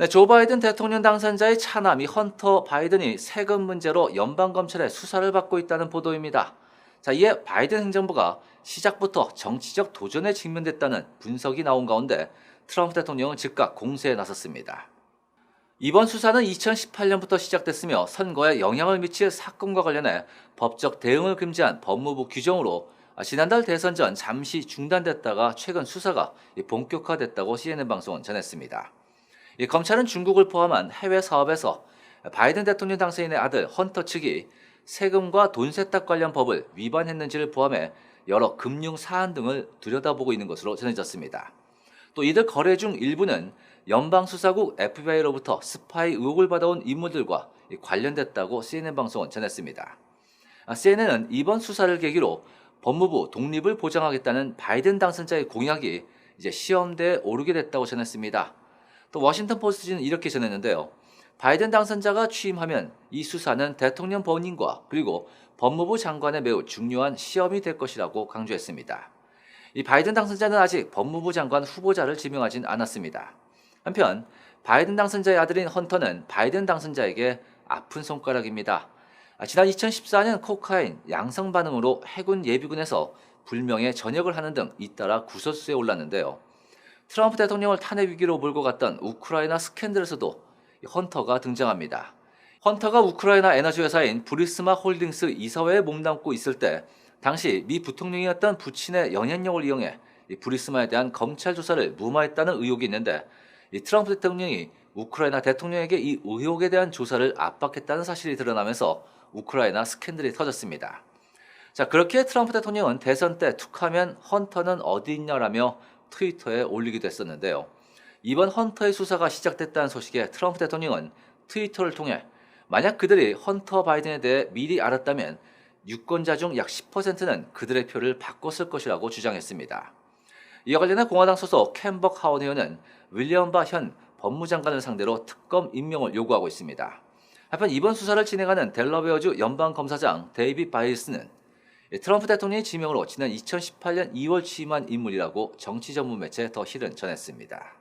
네, 조 바이든 대통령 당선자의 차남이 헌터 바이든이 세금 문제로 연방 검찰의 수사를 받고 있다는 보도입니다. 자, 이에 바이든 행정부가 시작부터 정치적 도전에 직면됐다는 분석이 나온 가운데 트럼프 대통령은 즉각 공세에 나섰습니다. 이번 수사는 2018년부터 시작됐으며 선거에 영향을 미칠 사건과 관련해 법적 대응을 금지한 법무부 규정으로 지난달 대선 전 잠시 중단됐다가 최근 수사가 본격화됐다고 CNN 방송은 전했습니다. 이 검찰은 중국을 포함한 해외 사업에서 바이든 대통령 당선인의 아들 헌터 측이 세금과 돈 세탁 관련 법을 위반했는지를 포함해 여러 금융 사안 등을 들여다보고 있는 것으로 전해졌습니다. 또 이들 거래 중 일부는 연방수사국 FBI로부터 스파이 의혹을 받아온 인물들과 관련됐다고 CNN 방송은 전했습니다. CNN은 이번 수사를 계기로 법무부 독립을 보장하겠다는 바이든 당선자의 공약이 이제 시험대에 오르게 됐다고 전했습니다. 또 워싱턴 포스트는 이렇게 전했는데요. 바이든 당선자가 취임하면 이 수사는 대통령 본인과 그리고 법무부 장관의 매우 중요한 시험이 될 것이라고 강조했습니다. 이 바이든 당선자는 아직 법무부 장관 후보자를 지명하진 않았습니다. 한편 바이든 당선자의 아들인 헌터는 바이든 당선자에게 아픈 손가락입니다. 아, 지난 2014년 코카인 양성 반응으로 해군 예비군에서 불명예 전역을 하는 등 잇따라 구설수에 올랐는데요. 트럼프 대통령을 탄핵 위기로 몰고 갔던 우크라이나 스캔들에서도 헌터가 등장합니다. 헌터가 우크라이나 에너지 회사인 브리스마 홀딩스 이사회에 몸담고 있을 때 당시 미 부통령이었던 부친의 연연력을 이용해 이 브리스마에 대한 검찰 조사를 무마했다는 의혹이 있는데 이 트럼프 대통령이 우크라이나 대통령에게 이 의혹에 대한 조사를 압박했다는 사실이 드러나면서 우크라이나 스캔들이 터졌습니다. 자 그렇게 트럼프 대통령은 대선 때 툭하면 헌터는 어디 있냐라며 트위터에 올리기도 했었는데요. 이번 헌터의 수사가 시작됐다는 소식에 트럼프 대통령은 트위터를 통해 만약 그들이 헌터 바이든에 대해 미리 알았다면 유권자 중 약 10%는 그들의 표를 바꿨을 것이라고 주장했습니다. 이와 관련해 공화당 소속 캠벅 하원 의원은 윌리엄 바 현 법무장관을 상대로 특검 임명을 요구하고 있습니다. 한편 이번 수사를 진행하는 델러웨어주 연방검사장 데이비 바이스는 트럼프 대통령의 지명으로 지난 2018년 2월 취임한 인물이라고 정치 전문 매체 더 힐은 전했습니다.